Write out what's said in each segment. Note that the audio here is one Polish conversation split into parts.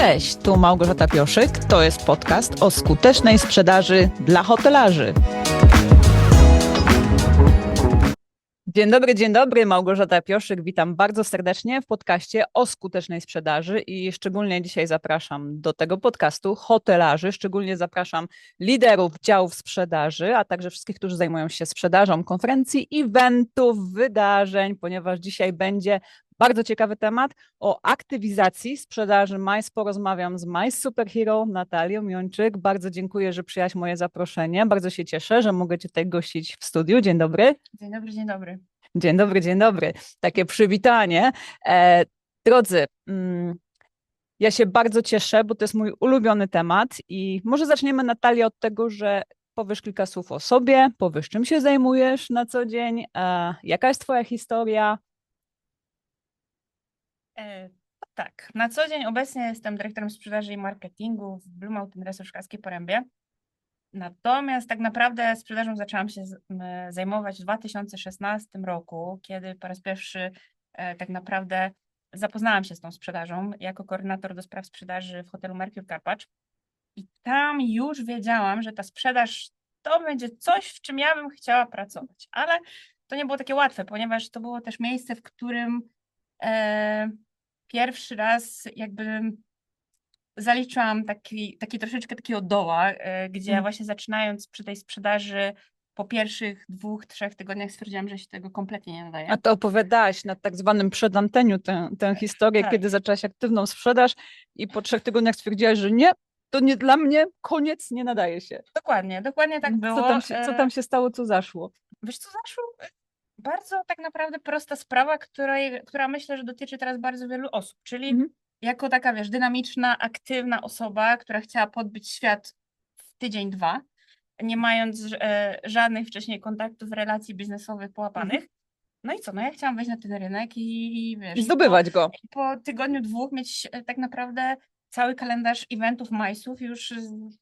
Cześć, tu Małgorzata Pioszyk. To jest podcast o skutecznej sprzedaży dla hotelarzy. Dzień dobry, dzień dobry, Małgorzata Pioszyk. Witam bardzo serdecznie w podcaście o skutecznej sprzedaży i szczególnie dzisiaj zapraszam do tego podcastu hotelarzy, szczególnie zapraszam liderów działów sprzedaży, a także wszystkich, którzy zajmują się sprzedażą konferencji, eventów, wydarzeń, ponieważ dzisiaj będzie bardzo ciekawy temat o aktywizacji sprzedaży MICE. Porozmawiam z MICE Superhero Natalią Jączyk. Bardzo dziękuję, że przyjęłaś moje zaproszenie. Bardzo się cieszę, że mogę Cię tutaj gościć w studiu. Dzień dobry. Dzień dobry, dzień dobry. Dzień dobry, dzień dobry. Takie przywitanie. E, drodzy, mm, ja się bardzo cieszę, bo to jest mój ulubiony temat i może zaczniemy Natalia od tego, że powiesz kilka słów o sobie, powiesz czym się zajmujesz na co dzień, e, jaka jest twoja historia. E, tak, na co dzień obecnie jestem dyrektorem sprzedaży i marketingu w Blue Mountain Resort Szklarskiej Porębie. Natomiast tak naprawdę sprzedażą zaczęłam się zajmować w 2016 roku, kiedy po raz pierwszy e, tak naprawdę zapoznałam się z tą sprzedażą jako koordynator do spraw sprzedaży w hotelu Mercure Karpacz. I tam już wiedziałam, że ta sprzedaż to będzie coś, w czym ja bym chciała pracować. Ale to nie było takie łatwe, ponieważ to było też miejsce, w którym e, pierwszy raz jakby zaliczyłam taki, taki troszeczkę takiego doła, e, gdzie Mm. właśnie zaczynając przy tej sprzedaży po pierwszych dwóch, trzech tygodniach stwierdziłam, że się tego kompletnie nie nadaje. A to opowiadałaś na tak zwanym przedanteniu tę, tę historię, Tak. kiedy zaczęłaś aktywną sprzedaż i po trzech tygodniach stwierdziłaś, że nie, to nie dla mnie, koniec, nie nadaje się. Dokładnie, dokładnie tak było. Co tam się, co e, tam się stało, co zaszło? Wiesz co, zaszło? Bardzo tak naprawdę prosta sprawa, której, która myślę, że dotyczy teraz bardzo wielu osób, czyli Mhm. jako taka, wiesz, dynamiczna, aktywna osoba, która chciała podbyć świat w tydzień, dwa, nie mając e, żadnych wcześniej kontaktów, relacji biznesowych połapanych. No i co, no ja chciałam wejść na ten rynek i, wiesz, I zdobywać go. po, po tygodniu, dwóch mieć e, tak naprawdę cały kalendarz eventów, majsów już,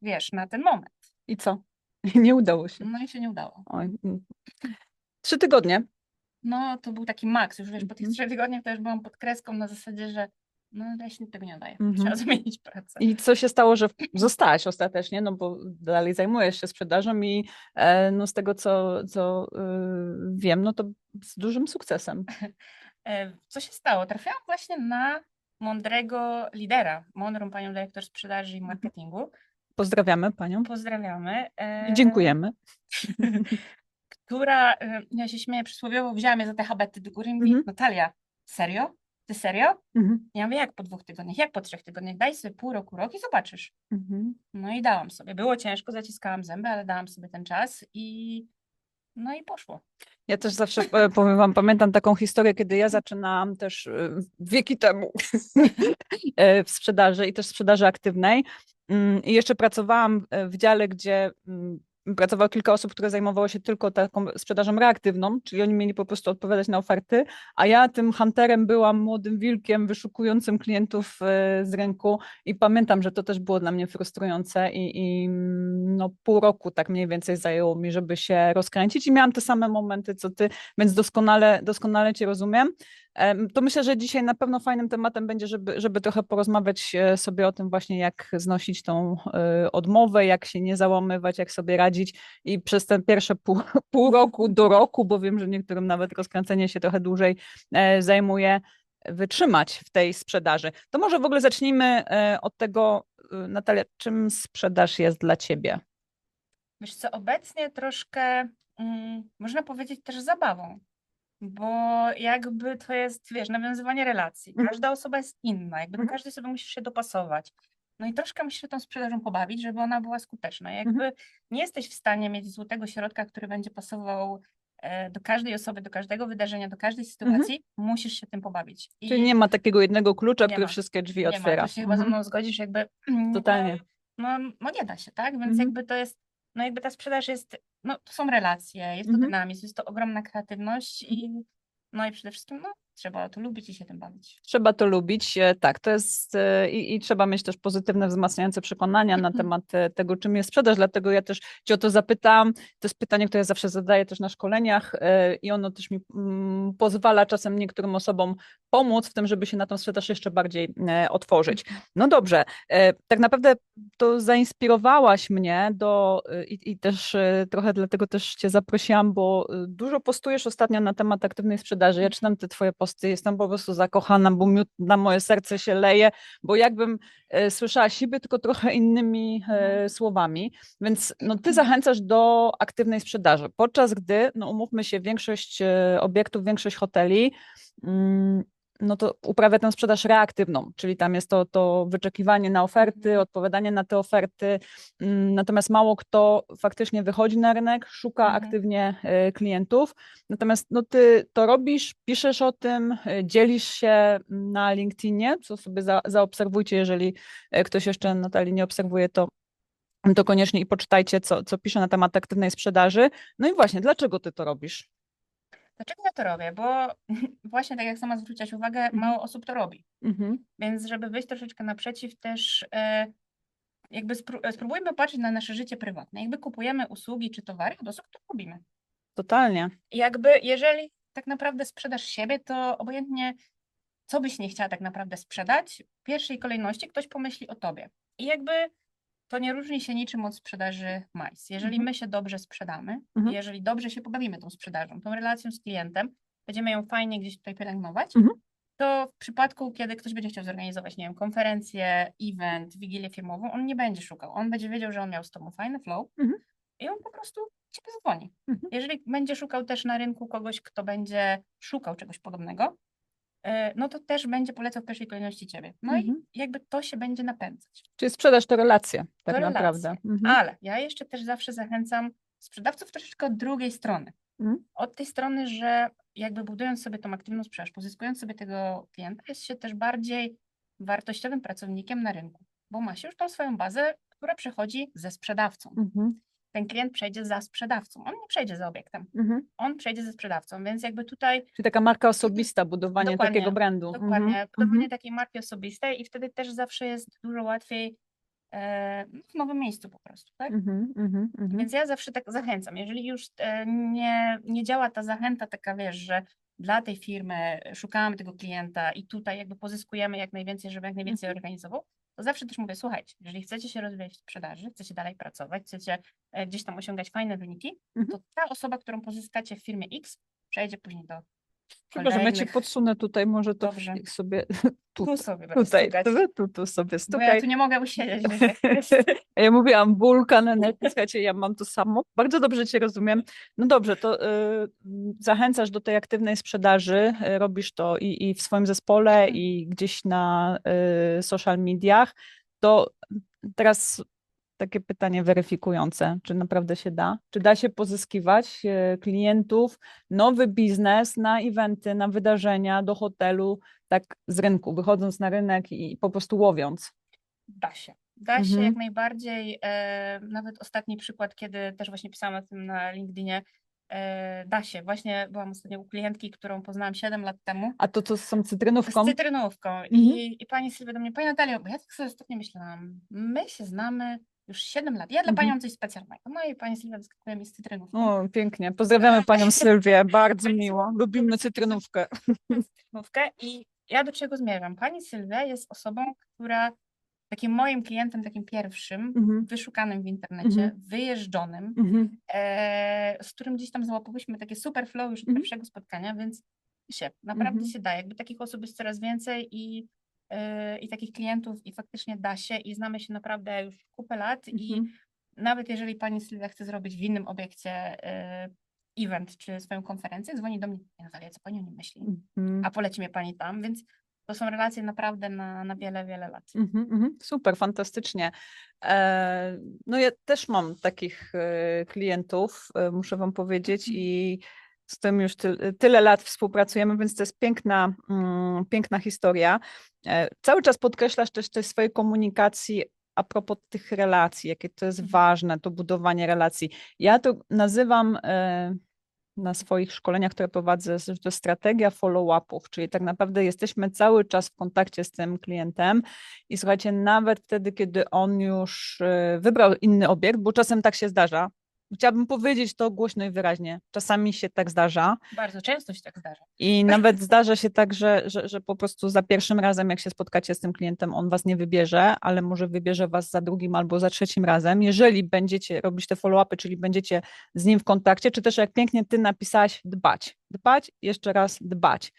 wiesz, na ten moment. I co? Nie udało się. No i się nie udało. Oj. Trzy tygodnie. No, to był taki maks, już wiesz, po tych Mhm. trzech tygodniach to już byłam pod kreską na zasadzie, że no się tego nie nadaje, Mhm. trzeba zmienić pracę. I co się stało, że zostałaś ostatecznie, no bo dalej zajmujesz się sprzedażą i e, no z tego, co, co y, wiem, no to z dużym sukcesem. E, Co się stało? Trafiłam właśnie na mądrego lidera, mądrą panią dyrektor sprzedaży Mhm. i marketingu. Pozdrawiamy panią Pozdrawiamy. e, dziękujemy. Która, e, ja się śmieję przysłowiowo, wzięła mnie za te habety do góry i mówi, Mhm. Natalia, serio? Ty serio? Mhm. Ja mówię, jak po dwóch tygodniach, jak po trzech tygodniach? Daj sobie pół roku, rok i zobaczysz. Mhm. No i dałam sobie. Było ciężko, zaciskałam zęby, ale dałam sobie ten czas i no i poszło. Ja też zawsze e, powiem wam, pamiętam taką historię, kiedy ja zaczynałam też e, wieki temu e, w sprzedaży i też sprzedaży aktywnej. Mm, I jeszcze pracowałam w dziale, gdzie mm, pracowało kilka osób, które zajmowało się tylko taką sprzedażą reaktywną, czyli oni mieli po prostu odpowiadać na oferty, a ja tym hunterem byłam młodym wilkiem wyszukującym klientów e, z rynku i pamiętam, że to też było dla mnie frustrujące i, i mm, no, pół roku tak mniej więcej zajęło mi, żeby się rozkręcić i miałam te same momenty, co ty, więc doskonale, doskonale cię rozumiem. To myślę, że dzisiaj na pewno fajnym tematem będzie, żeby, żeby trochę porozmawiać e, sobie o tym właśnie, jak znosić tą e, odmowę, jak się nie załamywać, jak sobie radzić i przez ten pierwsze pół, pół roku do roku, bo wiem, że niektórym nawet rozkręcenie się trochę dłużej e, zajmuje, wytrzymać w tej sprzedaży. To może w ogóle zacznijmy od tego, Natalia, czym sprzedaż jest dla ciebie? Wiesz co, obecnie troszkę mm, można powiedzieć też zabawą, bo jakby to jest, wiesz, nawiązywanie relacji. Mhm. Każda osoba jest inna, jakby Mhm. każdej osoby musisz się dopasować. No i troszkę musisz się tą sprzedażą pobawić, żeby ona była skuteczna. Mhm. Jakby nie jesteś w stanie mieć złotego środka, który będzie pasował e, do każdej osoby, do każdego wydarzenia, do każdej sytuacji, musisz się tym pobawić. I Czyli nie ma takiego jednego klucza, Nie który ma. wszystkie drzwi nie ma, otwiera. to się chyba ze Mhm. mną zgodzisz, jakby Totalnie. no, no nie da się, tak? Więc Mhm. jakby to jest, no jakby ta sprzedaż jest, no to są relacje, jest to Mhm. dynamizm, jest to ogromna kreatywność i no i przede wszystkim no trzeba to lubić i się tym bawić. Trzeba to lubić, e, tak, to jest e, i, i trzeba mieć też pozytywne, wzmacniające przekonania na temat e, tego, czym jest sprzedaż, dlatego ja też Cię o to zapytałam. To jest pytanie, które ja zawsze zadaję też na szkoleniach i ono też mi mm, pozwala czasem niektórym osobom pomóc w tym, żeby się na tą sprzedaż jeszcze bardziej otworzyć. No dobrze, tak naprawdę to zainspirowałaś mnie do i, i też trochę dlatego też Cię zaprosiłam, bo dużo postujesz ostatnio na temat aktywnej sprzedaży. Ja czytam te Twoje posty, jestem po prostu zakochana, bo miód na moje serce się leje, bo jakbym e, słyszała siebie, tylko trochę innymi e, słowami. Więc no, Ty zachęcasz do aktywnej sprzedaży, podczas gdy, no umówmy się, większość e, obiektów, większość hoteli mm, no to uprawia tę sprzedaż reaktywną, czyli tam jest to, to wyczekiwanie na oferty, Mhm. odpowiadanie na te oferty, mm, natomiast mało kto faktycznie wychodzi na rynek, szuka Mhm. aktywnie e, klientów, natomiast no ty to robisz, piszesz o tym, e, dzielisz się na LinkedInie, co sobie za, zaobserwujcie, jeżeli e, ktoś jeszcze Natalii nie obserwuje, to to koniecznie i poczytajcie, co, co pisze na temat aktywnej sprzedaży. No i właśnie, dlaczego ty to robisz? Dlaczego ja to robię? Bo właśnie tak jak sama zwróciłaś uwagę, mało osób to robi. Mhm. Więc żeby wyjść troszeczkę naprzeciw też e, jakby e, spróbujmy patrzeć na nasze życie prywatne. Jakby kupujemy usługi czy towary od osób, które lubimy. Totalnie. Jakby jeżeli tak naprawdę sprzedasz siebie, to obojętnie co byś nie chciała tak naprawdę sprzedać, w pierwszej kolejności ktoś pomyśli o tobie. I jakby to nie różni się niczym od sprzedaży majs. Jeżeli Mhm. my się dobrze sprzedamy, Mhm. jeżeli dobrze się pobawimy tą sprzedażą, tą relacją z klientem, będziemy ją fajnie gdzieś tutaj pielęgnować, Mhm. to w przypadku, kiedy ktoś będzie chciał zorganizować, nie wiem, konferencję, event, wigilię firmową, on nie będzie szukał. On będzie wiedział, że on miał z tobą fajny flow Mhm. i on po prostu ciebie dzwoni. Mhm. Jeżeli będzie szukał też na rynku kogoś, kto będzie szukał czegoś podobnego, no to też będzie polecał w pierwszej kolejności ciebie. No Mhm. i jakby to się będzie napędzać. Czyli sprzedaż to relacje, tak To naprawdę. relacje. Mhm. Ale ja jeszcze też zawsze zachęcam sprzedawców troszeczkę od drugiej strony. Mhm. Od tej strony, że jakby budując sobie tą aktywną sprzedaż, pozyskując sobie tego klienta, jest się też bardziej wartościowym pracownikiem na rynku, bo ma się już tą swoją bazę, która przechodzi ze sprzedawcą. Mhm. Ten klient przejdzie za sprzedawcą. On nie przejdzie za obiektem. Mhm. On przejdzie ze sprzedawcą, więc jakby tutaj Czyli taka marka osobista, budowanie Dokładnie, takiego brandu. Dokładnie, Mhm. budowanie Mhm. takiej marki osobistej i wtedy też zawsze jest dużo łatwiej e, w nowym miejscu po prostu, tak? Mhm. Mhm. Mhm. Więc ja zawsze tak zachęcam. Jeżeli już e, nie, nie działa ta zachęta taka, wiesz, że dla tej firmy szukamy tego klienta i tutaj jakby pozyskujemy jak najwięcej, żeby jak najwięcej Mhm. organizował, to zawsze też mówię, słuchajcie, jeżeli chcecie się rozwijać w sprzedaży, chcecie dalej pracować, chcecie e, gdzieś tam osiągać fajne wyniki, Mhm. to ta osoba, którą pozyskacie w firmie X, przejdzie później do Przepraszam, ja kolejnych. podsunę tutaj, może to Dobrze. jak sobie tu, Tu sobie tutaj, tu, tu, tu sobie Bo ja stukaj. tu nie mogę usiedzieć. Ja mówiłam wulkan energii, słuchajcie, ja mam to samo. Bardzo dobrze Cię rozumiem. No dobrze, to y, zachęcasz do tej aktywnej sprzedaży, y, robisz to i, i w swoim zespole, i gdzieś na y, social mediach. To teraz takie pytanie weryfikujące, czy naprawdę się da? Czy da się pozyskiwać y, klientów, nowy biznes na eventy, na wydarzenia, do hotelu, tak z rynku, wychodząc na rynek i po prostu łowiąc? Da się. Da się Mhm. jak najbardziej. E, nawet ostatni przykład, kiedy też właśnie pisałam o tym na LinkedInie, e, da się. Właśnie byłam ostatnio u klientki, którą poznałam 7 lat temu. A to co z tą cytrynówką? Z cytrynówką. Mhm. I, I pani Sylwia do mnie, pani Natalio, bo ja tak sobie ostatnio myślałam, my się znamy już 7 lat. Ja dla Mhm. pani mam coś specjalnego. No i pani Sylwia wyskakuje mi z cytrynówką. O, pięknie. Pozdrawiamy panią Sylwię, bardzo miło. Lubimy cytrynówkę. cytrynówkę i ja do czego zmierzam? Pani Sylwia jest osobą, która takim moim klientem, takim pierwszym, Mhm. wyszukanym w internecie, Mhm. wyjeżdżonym, Mhm. e, z którym gdzieś tam załapałyśmy takie super flow już od Mhm. pierwszego spotkania, więc się, naprawdę Mhm. się da. Jakby takich osób jest coraz więcej i, i takich klientów i faktycznie da się i znamy się naprawdę już kupę lat i Mhm. nawet jeżeli pani Sylwia chce zrobić w innym obiekcie e, event czy swoją konferencję, dzwoni do mnie, "Nie, Natalia, co pani o nim myśli? Mhm. A poleci mnie pani tam, więc to są relacje naprawdę na, na wiele, wiele lat. Mhm, mhm. Super, fantastycznie. E, no ja też mam takich e, klientów, muszę wam powiedzieć, Mhm. i z tym już ty, tyle lat współpracujemy, więc to jest piękna, mm, piękna historia. E, cały czas podkreślasz też tej swojej komunikacji a propos tych relacji, jakie to jest Mhm. ważne, to budowanie relacji. Ja to nazywam e, na swoich szkoleniach, które prowadzę, że to strategia follow-upów, czyli tak naprawdę jesteśmy cały czas w kontakcie z tym klientem i słuchajcie, nawet wtedy, kiedy on już e, wybrał inny obiekt, bo czasem tak się zdarza, chciałabym powiedzieć to głośno i wyraźnie, czasami się tak zdarza, Bardzo często się tak zdarza. i nawet zdarza się tak, że, że, że po prostu za pierwszym razem, jak się spotkacie z tym klientem, on was nie wybierze, ale może wybierze was za drugim albo za trzecim razem. Jeżeli będziecie robić te follow-upy, czyli będziecie z nim w kontakcie, czy też jak pięknie ty napisałaś, dbać. Dbać, jeszcze raz dbać.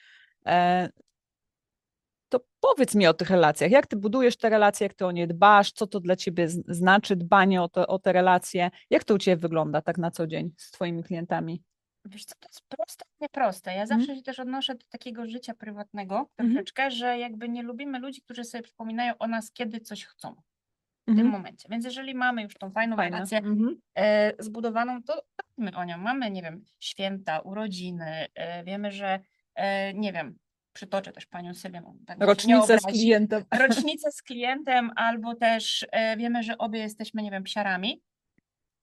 To powiedz mi o tych relacjach. Jak ty budujesz te relacje, jak ty o nie dbasz, co to dla ciebie znaczy dbanie o, to, o te relacje? Jak to u ciebie wygląda tak na co dzień z twoimi klientami? Wiesz co, to jest proste, nieproste. Ja zawsze się też odnoszę do takiego życia prywatnego troszeczkę, że jakby nie lubimy ludzi, którzy sobie przypominają o nas, kiedy coś chcą w tym Mhm. momencie. Więc jeżeli mamy już tą fajną Fajne. relację Mhm. e, zbudowaną, to dbajmy o nią. Mamy, nie wiem, święta, urodziny, e, wiemy, że, e, nie wiem, przytoczę też panią Sylwię, tak Rocznicę z klientem. rocznicę z klientem, albo też e, wiemy, że obie jesteśmy, nie wiem, psiarami,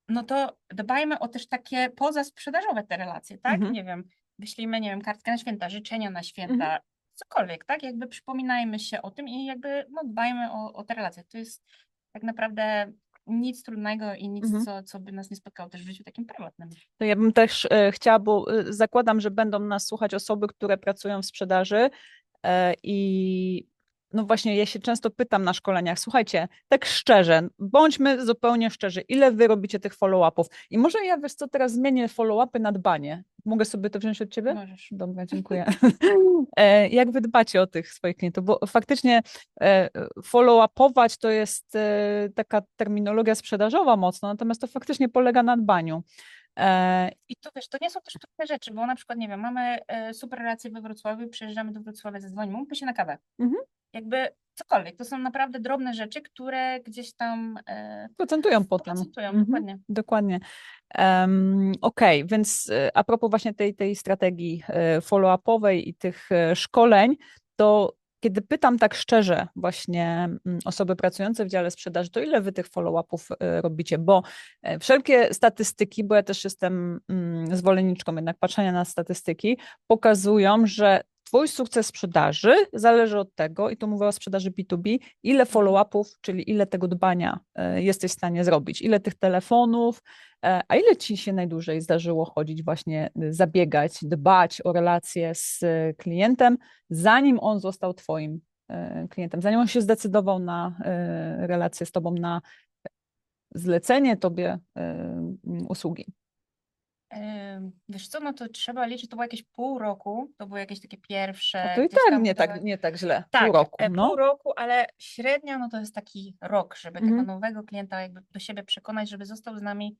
no to dbajmy o też takie pozasprzedażowe te relacje, tak? Mhm. Nie wiem, wyślijmy, nie wiem, kartkę na święta, życzenia na święta, cokolwiek, tak? Jakby przypominajmy się o tym i jakby no, dbajmy o, o te relacje. To jest tak naprawdę nic trudnego i nic, Mhm. co, co by nas nie spotkało też w życiu takim prywatnym. To ja bym też e, chciała, bo e, zakładam, że będą nas słuchać osoby, które pracują w sprzedaży e, i no właśnie ja się często pytam na szkoleniach, słuchajcie, tak szczerze, bądźmy zupełnie szczerzy, ile wy robicie tych follow-upów? I może ja, wiesz co, teraz zmienię follow-upy na dbanie. Mogę sobie to wziąć od ciebie? Możesz. Dobra, dziękuję. E, Jak wy dbacie o tych swoich klientów? Bo faktycznie e, follow-upować to jest e, taka terminologia sprzedażowa mocno, natomiast to faktycznie polega na dbaniu. I to wiesz, to nie są też trudne rzeczy, bo na przykład, nie wiem, mamy super relacje we Wrocławiu, przyjeżdżamy do Wrocławia, zadzwonimy, umówmy się na kawę. Mhm. Jakby cokolwiek, to są naprawdę drobne rzeczy, które gdzieś tam e, Procentują potem. procentują, Mhm. dokładnie. Dokładnie. Um, Okej, więc e, a propos właśnie tej, tej strategii e, follow-upowej i tych szkoleń, to kiedy pytam tak szczerze właśnie mm, osoby pracujące w dziale sprzedaży, to ile wy tych follow-upów robicie? Bo wszelkie statystyki, bo ja też jestem mm, zwolenniczką jednak patrzenia na statystyki, pokazują, że Twój sukces sprzedaży zależy od tego, i tu mówię o sprzedaży B2B, ile follow-upów, czyli ile tego dbania e, jesteś w stanie zrobić, ile tych telefonów, e, a ile ci się najdłużej zdarzyło chodzić, właśnie y, zabiegać, dbać o relacje z e, klientem, zanim on został Twoim e, klientem, zanim on się zdecydował na e, relację z Tobą, na zlecenie Tobie e, usługi. Wiesz co, no to trzeba liczyć, to było jakieś pół roku, to były jakieś takie pierwsze. A to i tak nie, tak nie tak źle, Tak, pół roku. e, No. pół roku, ale średnio no to jest taki rok, żeby Mhm. tego nowego klienta jakby do siebie przekonać, żeby został z nami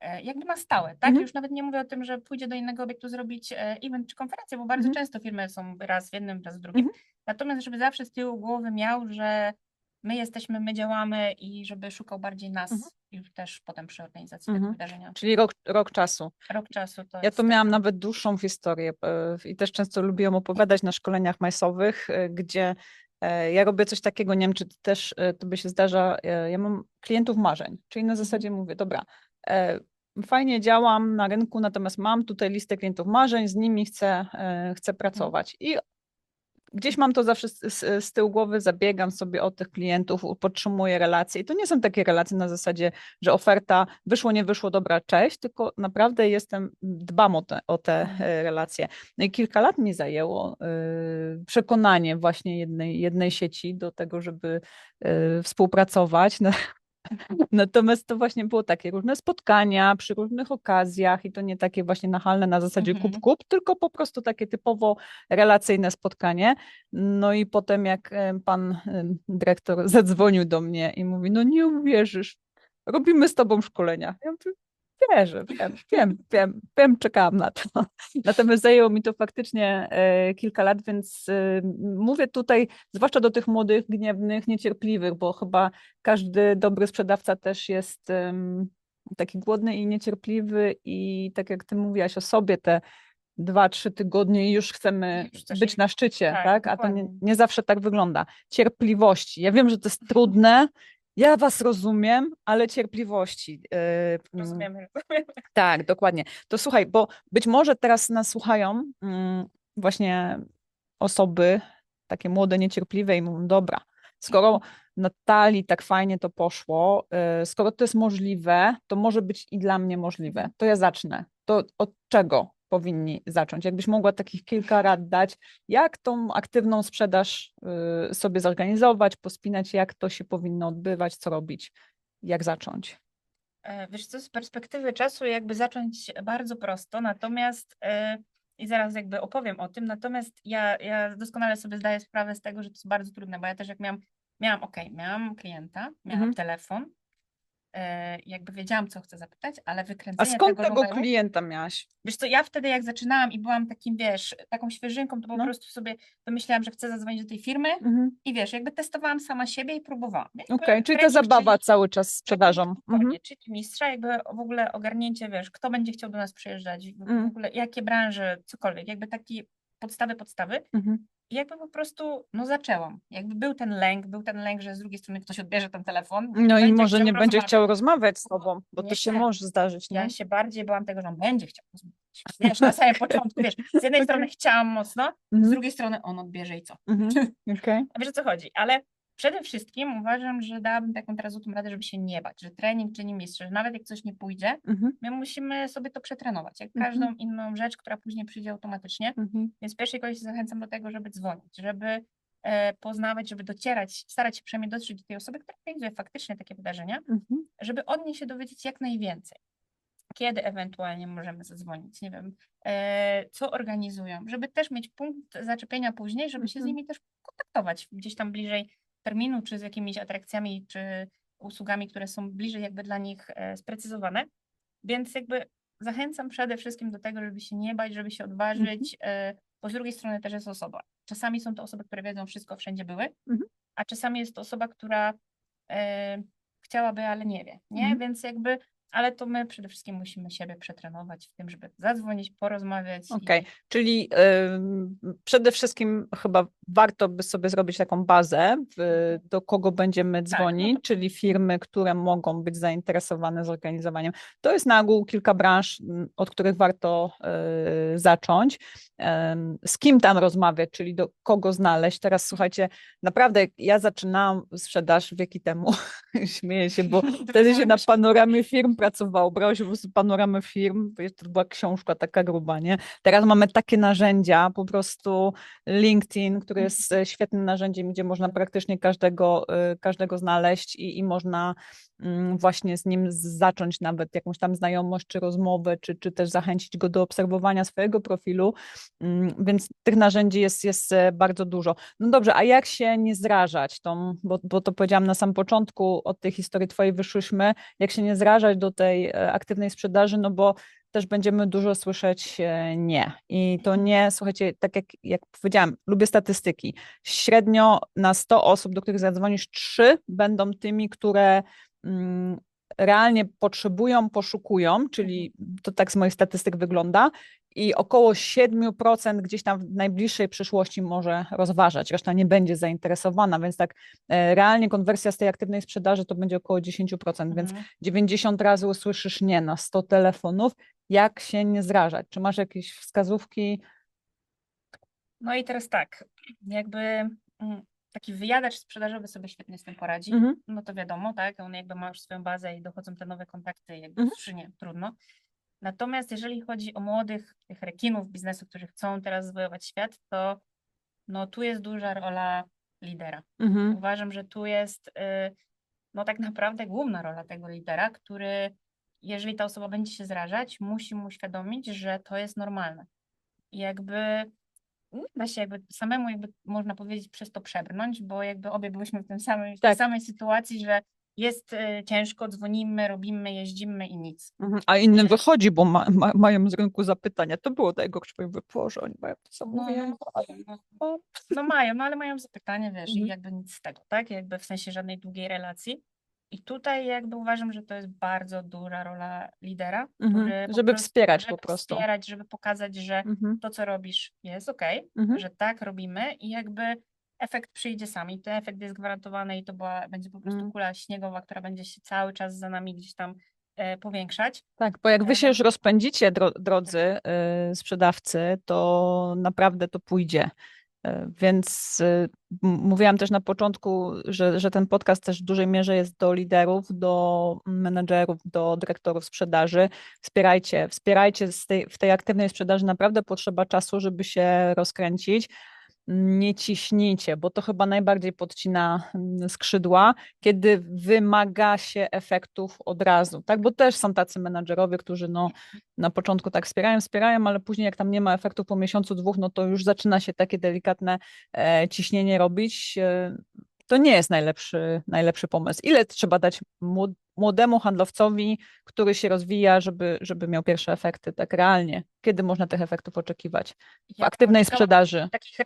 e, jakby na stałe, tak? Mhm. Już nawet nie mówię o tym, że pójdzie do innego obiektu zrobić e, event czy konferencję, bo bardzo Mhm. często firmy są raz w jednym, raz w drugim. Mhm. Natomiast żeby zawsze z tyłu głowy miał, że my jesteśmy, my działamy i żeby szukał bardziej nas Mhm. już też potem przy organizacji tego Mhm. wydarzenia. Czyli rok, rok czasu. Rok czasu to Ja to miałam taka- nawet dłuższą historię e, i też często lubiłam opowiadać na szkoleniach majsowych, e, gdzie e, ja robię coś takiego, nie wiem, czy też e, tobie się zdarza, ja mam klientów marzeń, czyli na zasadzie mówię, dobra, fajnie działam na rynku, natomiast mam tutaj listę klientów marzeń, z nimi chcę, chcę pracować i gdzieś mam to zawsze z, z, z tyłu głowy, zabiegam sobie o tych klientów, podtrzymuję relacje i to nie są takie relacje na zasadzie, że oferta wyszło, nie wyszło, dobra, cześć, tylko naprawdę jestem, dbam o te, o te Mhm. e, relacje. No i kilka lat mi zajęło y, przekonanie właśnie jednej, jednej sieci do tego, żeby y, współpracować. Natomiast to właśnie było takie różne spotkania przy różnych okazjach i to nie takie właśnie nachalne na zasadzie Mhm. kup-kup, tylko po prostu takie typowo relacyjne spotkanie. No i potem jak e, pan e, dyrektor zadzwonił do mnie i mówi, no nie uwierzysz, robimy z tobą szkolenia. Ja mówię, wierzę, wiem, wiem, wiem, wiem, czekałam na to. Natomiast zajęło mi to faktycznie e, kilka lat, więc e, mówię tutaj, zwłaszcza do tych młodych, gniewnych, niecierpliwych, bo chyba każdy dobry sprzedawca też jest taki głodny i niecierpliwy i tak jak ty mówiłaś o sobie te dwa, trzy tygodnie i już chcemy Już być na szczycie, tak, tak? A to nie, nie zawsze tak wygląda. Cierpliwości. Ja wiem, że to jest trudne Ja was rozumiem, ale cierpliwości. Yy, mm, Rozumiemy, rozumiemy. Tak, dokładnie. To słuchaj, bo być może teraz nas słuchają mm, właśnie osoby takie młode, niecierpliwe i mówią, dobra, skoro Natalii tak fajnie to poszło, y, skoro to jest możliwe, to może być i dla mnie możliwe. To ja zacznę. To od czego powinni zacząć? Jakbyś mogła takich kilka rad dać, jak tą aktywną sprzedaż y, sobie zorganizować, pospinać, jak to się powinno odbywać, co robić, jak zacząć? E, Wiesz co, z perspektywy czasu jakby zacząć bardzo prosto, natomiast e, i zaraz jakby opowiem o tym, natomiast ja, ja doskonale sobie zdaję sprawę z tego, że to jest bardzo trudne, bo ja też jak miałam, miałam, okej, miałam klienta, miałam Mhm. telefon, jakby wiedziałam, co chcę zapytać, ale A wykręcenie skąd tego tego numeru, klienta miałaś? wiesz co, ja wtedy jak zaczynałam i byłam takim, wiesz, taką świeżynką, to po No. prostu sobie wymyślałam, że chcę zadzwonić do tej firmy Mhm. i wiesz, jakby testowałam sama siebie i próbowałam. Okej, czyli ta zabawa czyli- cały czas sprzedażą. Dokładnie, Mhm. czyli mistrza, jakby w ogóle ogarnięcie, wiesz, kto będzie chciał do nas przyjeżdżać, w Mm. w ogóle jakie branże, cokolwiek, jakby takie podstawy, podstawy. Mhm. I jakby po prostu, no zaczęłam. Jakby był ten lęk, był ten lęk, że z drugiej strony ktoś odbierze ten telefon. No i może nie będzie chciał rozmawiać z tobą, bo to Nie się tak. może zdarzyć, nie? Ja się bardziej bałam tego, że on będzie chciał rozmawiać. Wiesz, na samym początku, wiesz, z jednej Okej. strony chciałam mocno, z Mhm. drugiej strony on odbierze i co? Mhm. Okej. A wiesz o co chodzi, ale przede wszystkim uważam, że dałabym taką teraz złotą radę, żeby się nie bać, że trening czyni mistrza, że nawet jak coś nie pójdzie, Mhm. my musimy sobie to przetrenować, jak Mhm. każdą inną rzecz, która później przyjdzie automatycznie. Mhm. Więc w pierwszej kolejności zachęcam do tego, żeby dzwonić, żeby e, poznawać, żeby docierać, starać się przynajmniej dotrzeć do tej osoby, która organizuje faktycznie takie wydarzenia, Mhm. żeby od niej się dowiedzieć jak najwięcej. Kiedy ewentualnie możemy zadzwonić, nie wiem, e, co organizują, żeby też mieć punkt zaczepienia później, żeby się z Mhm. nimi też kontaktować gdzieś tam bliżej terminu, czy z jakimiś atrakcjami, czy usługami, które są bliżej jakby dla nich e, sprecyzowane. Więc jakby zachęcam przede wszystkim do tego, żeby się nie bać, żeby się odważyć, e, bo z drugiej strony też jest osoba. Czasami są to osoby, które wiedzą wszystko, wszędzie były, Mhm. a czasami jest to osoba, która e, chciałaby, ale nie wie, nie? Mhm. Więc jakby, ale to my przede wszystkim musimy siebie przetrenować w tym, żeby zadzwonić, porozmawiać. i- Okej, czyli ym, przede wszystkim chyba warto by sobie zrobić taką bazę, w, do kogo będziemy no dzwonić, czyli firmy, które mogą być zainteresowane zorganizowaniem. To jest na ogół kilka branż, od których warto y, zacząć. Z kim tam rozmawiać, czyli do kogo znaleźć. Teraz słuchajcie, naprawdę ja zaczynałam sprzedaż wieki temu, śmieję się, bo Wtedy się na panoramie firm pracowało, brało się po prostu panoramę firm, to była książka taka gruba, nie? Teraz mamy takie narzędzia, po prostu LinkedIn, który jest e, świetnym narzędziem, gdzie można praktycznie każdego, e, każdego znaleźć i, i można właśnie z nim zacząć nawet jakąś tam znajomość, czy rozmowę, czy, czy też zachęcić go do obserwowania swojego profilu, Mm, więc tych narzędzi jest, jest e, bardzo dużo. No dobrze, a jak się nie zrażać, tą, bo, bo to powiedziałam na samym początku, od tej historii twojej wyszłyśmy, jak się nie zrażać do tej e, aktywnej sprzedaży, no bo też będziemy dużo słyszeć e, nie. I to nie, słuchajcie, tak jak, jak powiedziałam, lubię statystyki. Średnio na 100 osób, do których zadzwonisz, 3 będą tymi, które mm, realnie potrzebują, poszukują, czyli to tak z moich statystyk wygląda, i około 7% gdzieś tam w najbliższej przyszłości może rozważać, reszta nie będzie zainteresowana, więc tak e, realnie konwersja z tej aktywnej sprzedaży to będzie około 10%, więc Mhm. 90 razy usłyszysz nie na 100 telefonów. Jak się nie zrażać? Czy masz jakieś wskazówki? No i teraz tak, jakby mm, taki wyjadacz sprzedażowy sobie świetnie z tym poradzi. Mhm. no to wiadomo, tak, on jakby ma już swoją bazę i dochodzą te nowe kontakty, jakby Mhm. skrzynie, trudno. Natomiast jeżeli chodzi o młodych, tych rekinów biznesu, którzy chcą teraz zwojować świat, to no tu jest duża rola lidera. Mhm. Uważam, że tu jest y, no tak naprawdę główna rola tego lidera, który jeżeli ta osoba będzie się zrażać, musi mu uświadomić, że to jest normalne. I jakby nie da się jakby samemu jakby można powiedzieć przez to przebrnąć, bo jakby obie byliśmy w tym samym, w tej Tak. samej sytuacji, że jest y, ciężko, dzwonimy, robimy, jeździmy i nic. Mhm. A innym wychodzi, bo ma, ma, mają z rynku zapytania. To było najgorsze, bo Boże, oni mają to samo. No, mówią. no, no mają, no ale mają zapytanie, wiesz, Mhm. i jakby nic z tego, tak? Jakby w sensie żadnej długiej relacji. I tutaj jakby uważam, że to jest bardzo duża rola lidera, Mhm. który po Żeby prostu- wspierać żeby po prostu. wspierać, żeby pokazać, że Mhm. to, co robisz, jest ok, Mhm. że tak robimy i jakby efekt przyjdzie sam i ten efekt jest gwarantowany i to była, będzie po prostu Mm. kula śniegowa, która będzie się cały czas za nami gdzieś tam e, powiększać. Tak, bo jak wy się E, już rozpędzicie, dro, drodzy y, sprzedawcy, to naprawdę to pójdzie. Y, Więc m- mówiłam też na początku, że, że ten podcast też w dużej mierze jest do liderów, do menedżerów, do dyrektorów sprzedaży. Wspierajcie, wspierajcie tej, w tej aktywnej sprzedaży. Naprawdę potrzeba czasu, żeby się rozkręcić. Nie ciśnijcie, bo to chyba najbardziej podcina mm, skrzydła, kiedy wymaga się efektów od razu, tak? Bo też są tacy menadżerowie, którzy no, na początku tak wspierają, wspierają, ale później jak tam nie ma efektów po miesiącu, dwóch, no to już zaczyna się takie delikatne e, ciśnienie robić. To nie jest najlepszy, najlepszy pomysł. Ile trzeba dać młod- młodemu handlowcowi, który się rozwija, żeby, żeby miał pierwsze efekty, tak realnie? Kiedy można tych efektów oczekiwać? W Ja aktywnej sprzedaży. Takich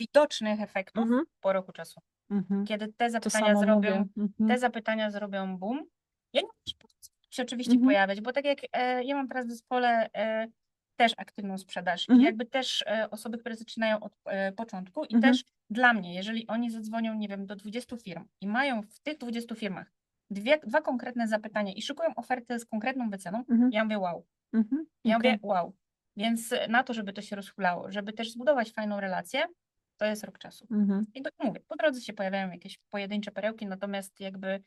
widocznych efektów Mhm. po roku czasu. Mhm. Kiedy te zapytania zrobią. Mhm. te zapytania zrobią boom. Ja nie muszę się oczywiście Mhm. pojawiać, bo tak jak e, ja mam teraz w zespole e, też aktywną sprzedaż Mhm. i jakby też e, osoby, które zaczynają od e, początku i Mhm. też dla mnie, jeżeli oni zadzwonią, nie wiem, do 20 firm i mają w tych 20 firmach dwie, dwa konkretne zapytania i szukują oferty z konkretną wyceną, Mhm. ja mówię wow. Mhm. Ja Okej. mówię wow. Więc na to, żeby to się rozhulało, żeby też zbudować fajną relację, to jest rok czasu. Mhm. Jakby mówię, po drodze się pojawiają jakieś pojedyncze perełki, natomiast jakby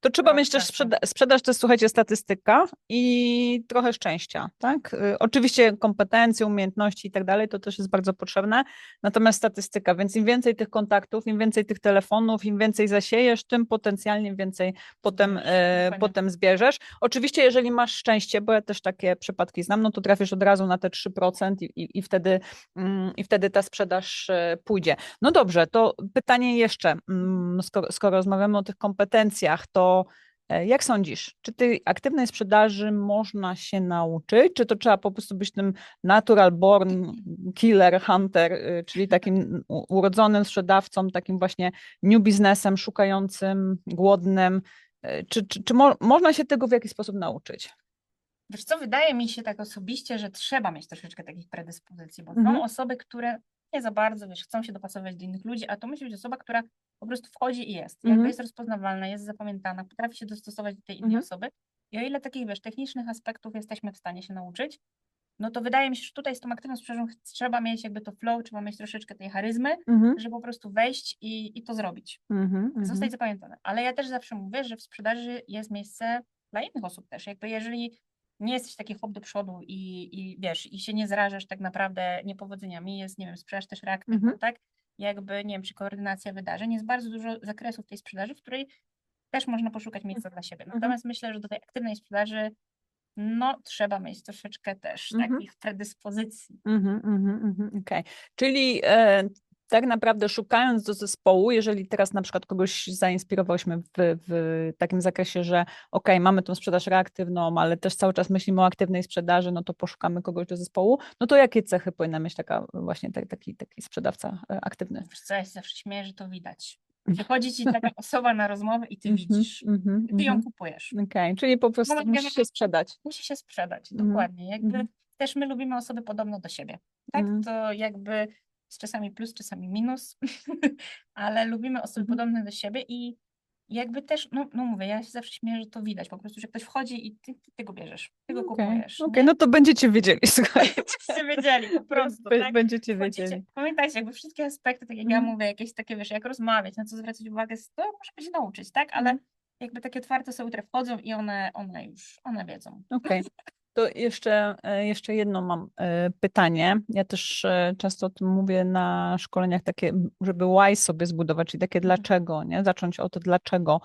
To trzeba rok mieć też czasu. sprzeda- sprzedaż, to jest, słuchajcie, statystyka i trochę szczęścia, tak? Y, Oczywiście kompetencje, umiejętności i tak dalej, to też jest bardzo potrzebne, natomiast statystyka, więc im więcej tych kontaktów, im więcej tych telefonów, im więcej zasiejesz, tym potencjalnie więcej potem, Zbierzesz, e, dokładnie. potem zbierzesz. Oczywiście, jeżeli masz szczęście, bo ja też takie przypadki znam, no to trafisz od razu na te 3% i, i, i, wtedy, mm, i wtedy ta sprzedaż e, pójdzie. No dobrze, to pytanie jeszcze, mm, skoro, skoro rozmawiamy o tych kompetencjach, to e, jak sądzisz, czy tej aktywnej sprzedaży można się nauczyć, czy to trzeba po prostu być tym natural born killer, hunter, y, czyli takim urodzonym sprzedawcą, takim właśnie new biznesem, szukającym, głodnym, E, czy, czy, czy mo można się tego w jakiś sposób nauczyć? Wiesz co, wydaje mi się tak osobiście, że trzeba mieć troszeczkę takich predyspozycji, bo Mhm. są osoby, które nie za bardzo, wiesz, chcą się dopasować do innych ludzi, a to musi być osoba, która po prostu wchodzi i jest. Jakby jest rozpoznawalna, jest zapamiętana, potrafi się dostosować do tej innej Mhm. osoby. I o ile takich, wiesz, technicznych aspektów jesteśmy w stanie się nauczyć, no to wydaje mi się, że tutaj z tą aktywną sprzedażą trzeba mieć jakby to flow, trzeba mieć troszeczkę tej charyzmy, Mhm. żeby po prostu wejść i, i to zrobić. Mhm. Mhm. zostać zapamiętane. Ale ja też zawsze mówię, że w sprzedaży jest miejsce dla innych osób też. Jakby jeżeli nie jesteś taki hop do przodu i, i wiesz, i się nie zrażasz tak naprawdę niepowodzeniami, jest, nie wiem, sprzedaż też reaktywna, Mhm. tak? Jakby, nie wiem, czy koordynacja wydarzeń, jest bardzo dużo zakresów tej sprzedaży, w której też można poszukać miejsca dla siebie. Mhm. Natomiast myślę, że do tej aktywnej sprzedaży no, trzeba mieć troszeczkę też Mhm. takich predyspozycji. Mhm, mhm, mhm, Okej. Czyli e, tak naprawdę szukając do zespołu, jeżeli teraz na przykład kogoś zainspirowałyśmy w, w takim zakresie, że ok, mamy tą sprzedaż reaktywną, ale też cały czas myślimy o aktywnej sprzedaży, no to poszukamy kogoś do zespołu, no to jakie cechy powinna mieć taka właśnie ta- taki, taki sprzedawca e, aktywny? Wiesz co, ja się zawsze śmieję, że to widać. Przychodzi ci taka osoba na rozmowę i ty Mhm, widzisz. mhm, Ty ją mhm. kupujesz. Okej, czyli po prostu Moment, musi się sprzedać. Musi się sprzedać, Mhm, dokładnie. Jakby mhm. też my lubimy osoby podobne do siebie. Tak, Mhm. to jakby jest czasami plus, czasami minus, ale lubimy osoby Mhm. podobne do siebie i jakby też, no, no mówię, ja się zawsze śmieję, że to widać po prostu, że ktoś wchodzi i ty, ty, ty go bierzesz, ty go Okej, kupujesz. okej, nie? no to będziecie wiedzieli, słuchajcie. Wszyscy wiedzieli po prostu, Be- tak? Będziecie wiedzieli. pamiętajcie, jakby wszystkie aspekty, tak jak ja Mhm. mówię, jakieś takie, wiesz, jak rozmawiać, na co zwracać uwagę, to możemy się nauczyć, tak? Ale Mhm. jakby takie otwarte osoby, które wchodzą i one, one już, one wiedzą. Okej. To jeszcze, e, jeszcze jedno mam e, pytanie. Ja też e, często o tym mówię na szkoleniach takie, żeby why sobie zbudować, czyli takie dlaczego, nie? Zacząć od dlaczego.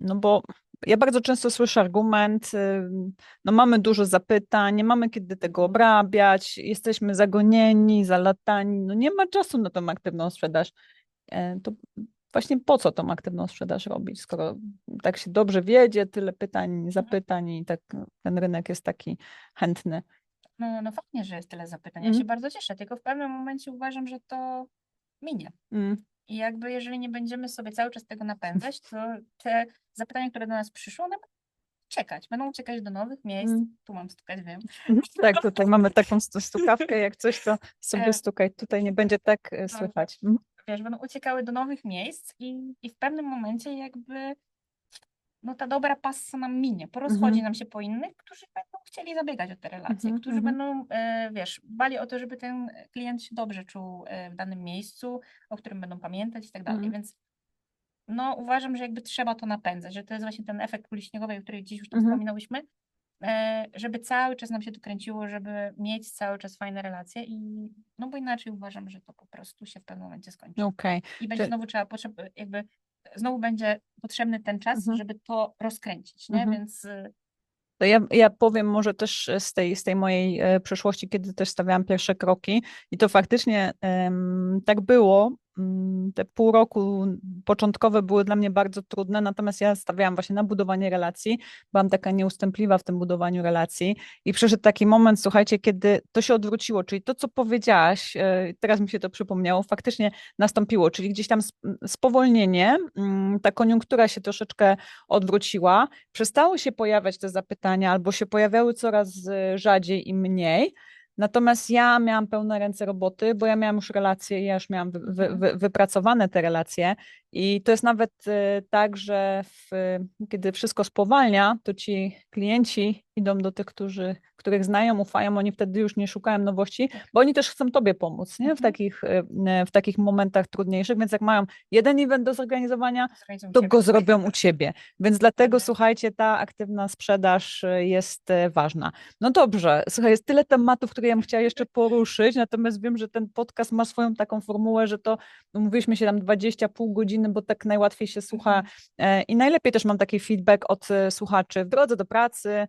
No bo ja bardzo często słyszę argument, ym, no mamy dużo zapytań, nie mamy kiedy tego obrabiać, jesteśmy zagonieni, zalatani, no nie ma czasu na tą aktywną sprzedaż. To właśnie po co tą aktywną sprzedaż robić, skoro tak się dobrze wiedzie, tyle pytań, zapytań i tak no, ten rynek jest taki chętny. No, no fajnie, że jest tyle zapytań. Ja Mhm. się bardzo cieszę, tylko w pewnym momencie uważam, że to minie. Mm, I jakby jeżeli nie będziemy sobie cały czas tego napędzać, to te zapytania, które do nas przyszły, one będą czekać, będą uciekać do nowych miejsc. Mm. Tu mam stukać, wiem. Tak, tutaj mamy taką stu- stukawkę, jak coś, to sobie E, stukaj, tutaj nie będzie tak e, no. słychać. Wiesz, będą uciekały do nowych miejsc i, i w pewnym momencie jakby no ta dobra passa nam minie, porozchodzi Mhm. nam się po innych, którzy będą chcieli zabiegać o te relacje, Mhm, którzy mhm. będą, e, wiesz, dbali o to, żeby ten klient się dobrze czuł e, w danym miejscu, o którym będą pamiętać i tak dalej, Mhm. więc no uważam, że jakby trzeba to napędzać, że to jest właśnie ten efekt kuli śniegowej, o którym gdzieś już tam Mhm. wspominałyśmy, żeby cały czas nam się to kręciło, żeby mieć cały czas fajne relacje i no bo inaczej uważam, że to po prostu się w pewnym momencie skończy. Okej. I będzie Czy- znowu trzeba, potrzeb, jakby znowu będzie potrzebny ten czas, Mhm. żeby to rozkręcić, nie? Mhm. Więc y, To ja, ja powiem może też z tej, z tej mojej e, przeszłości, kiedy też stawiałam pierwsze kroki i to faktycznie tak było. Mm, Te pół roku początkowe były dla mnie bardzo trudne, natomiast ja stawiałam właśnie na budowanie relacji, byłam taka nieustępliwa w tym budowaniu relacji i przyszedł taki moment, słuchajcie, kiedy to się odwróciło, czyli to, co powiedziałaś, e, teraz mi się to przypomniało, faktycznie nastąpiło, czyli gdzieś tam sp- spowolnienie, mm, ta koniunktura się troszeczkę odwróciła, przestały się pojawiać te zapytania, albo się pojawiały coraz e, rzadziej i mniej. Natomiast ja miałam pełne ręce roboty, bo ja miałam już relacje, ja już miałam wy, wy, Mhm. wy, wypracowane te relacje. I to jest nawet e, tak, że w, kiedy wszystko spowalnia, to ci klienci idą do tych, którzy, których znają, ufają, oni wtedy już nie szukają nowości, bo oni też chcą tobie pomóc nie? W, Mhm. takich, e, w takich momentach trudniejszych. Więc jak mają jeden event do zorganizowania, to go zrobią u ciebie. Więc dlatego, Dokładnie. słuchajcie, ta aktywna sprzedaż e, jest e, ważna. No dobrze, słuchaj, jest tyle tematów, które ja bym chciała jeszcze poruszyć, natomiast wiem, że ten podcast ma swoją taką formułę, że to no, mówiliśmy się tam 20 pół godziny, bo tak najłatwiej się słucha Mhm. i najlepiej też mam taki feedback od słuchaczy w drodze do pracy,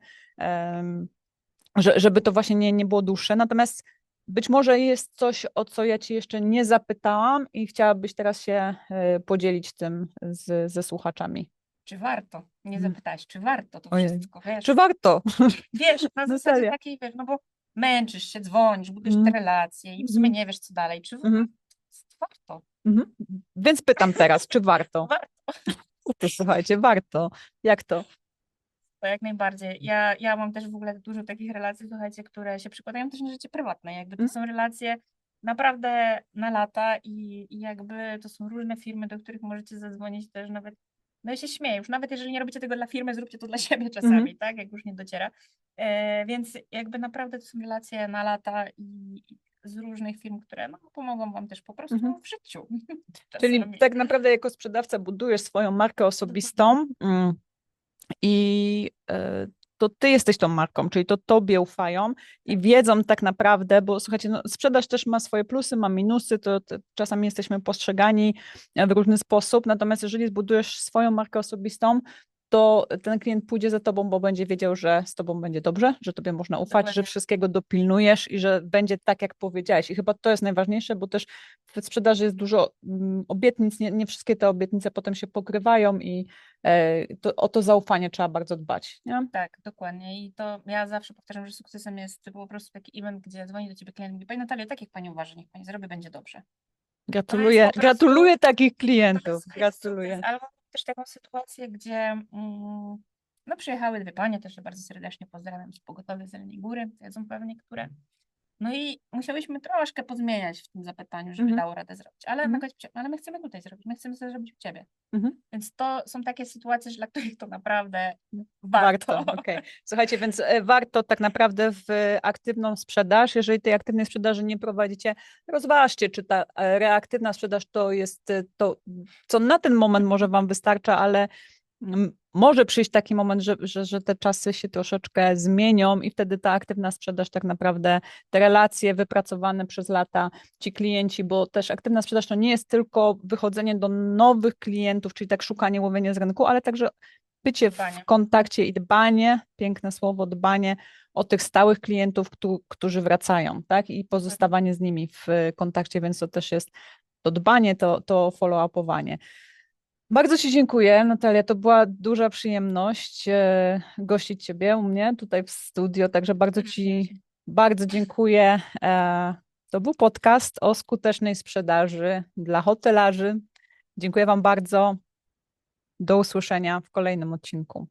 że, żeby to właśnie nie, nie było dłuższe. Natomiast być może jest coś, o co ja Cię jeszcze nie zapytałam i chciałabyś teraz się e, podzielić tym z, ze słuchaczami. Czy warto? Nie Mm. zapytałeś, czy warto to Ojej. wszystko, wiesz? Czy warto? Wiesz, na zasadzie takiej, wiesz, no bo męczysz się, dzwonisz, budujesz Mhm. te relacje i w sumie Mhm. nie wiesz, co dalej. Czy Mhm. warto? Mhm. Więc pytam teraz, czy warto? Warto. To słuchajcie, warto. Jak to? To jak najbardziej. Ja, ja mam też w ogóle dużo takich relacji, słuchajcie, które się przykładają też na życie prywatne. Jakby to Mm. są relacje naprawdę na lata i, i jakby to są różne firmy, do których możecie zadzwonić też nawet, no i się śmieję, już nawet jeżeli nie robicie tego dla firmy, zróbcie to dla siebie czasami, Mhm. tak, jak już nie dociera. E, więc jakby naprawdę to są relacje na lata i, i z różnych firm, które no, pomogą wam też po prostu Mhm. w życiu. Czyli tak naprawdę jako sprzedawca budujesz swoją markę osobistą mm, i e, to ty jesteś tą marką, czyli to tobie ufają i wiedzą tak naprawdę, bo słuchajcie, no, sprzedaż też ma swoje plusy, ma minusy, to, to czasami jesteśmy postrzegani e, w różny sposób, natomiast jeżeli zbudujesz swoją markę osobistą, to ten klient pójdzie za tobą, bo będzie wiedział, że z tobą będzie dobrze, że tobie można ufać, że Dokładnie. wszystkiego dopilnujesz i że będzie tak, jak powiedziałeś. I chyba to jest najważniejsze, bo też w sprzedaży jest dużo mm, obietnic, nie, nie wszystkie te obietnice potem się pokrywają i e, to, o to zaufanie trzeba bardzo dbać. Nie? Tak, dokładnie. I to ja zawsze powtarzam, że sukcesem jest po prostu taki event, gdzie dzwoni do ciebie klient i mówi, Pani Natalio, tak jak Pani uważa, niech Pani zrobi, będzie dobrze. Gratuluję, prostu- gratuluję takich klientów, gratuluję. sukces. Albo też taką sytuację, gdzie mm, no przyjechały dwie panie, też bardzo serdecznie pozdrawiam z pogotowie z Góry, wiedzą pewnie, które. No i musiałyśmy troszkę pozmieniać w tym zapytaniu, żeby Mhm. dało radę zrobić. Ale, Mhm. koniec, ale my chcemy tutaj zrobić, my chcemy zrobić u Ciebie. Mhm. Więc to są takie sytuacje, że dla których to naprawdę warto. Warto, okej. Słuchajcie, więc e, warto tak naprawdę w aktywną sprzedaż, jeżeli tej aktywnej sprzedaży nie prowadzicie, rozważcie, czy ta e, reaktywna sprzedaż to jest e, to, co na ten moment może Wam wystarcza, ale mm, może przyjść taki moment, że, że, że te czasy się troszeczkę zmienią i wtedy ta aktywna sprzedaż tak naprawdę, te relacje wypracowane przez lata, ci klienci, bo też aktywna sprzedaż to nie jest tylko wychodzenie do nowych klientów, czyli tak szukanie, łowienie z rynku, ale także bycie w Dbanie. kontakcie i dbanie, piękne słowo, dbanie o tych stałych klientów, któ- którzy wracają, tak? I pozostawanie z nimi w kontakcie, więc to też jest to dbanie, to, to follow-upowanie. Bardzo Ci dziękuję, Natalia. To była duża przyjemność e, gościć Ciebie u mnie tutaj w studio, także bardzo Ci bardzo dziękuję. E, To był podcast o skutecznej sprzedaży dla hotelarzy. Dziękuję Wam bardzo. Do usłyszenia w kolejnym odcinku.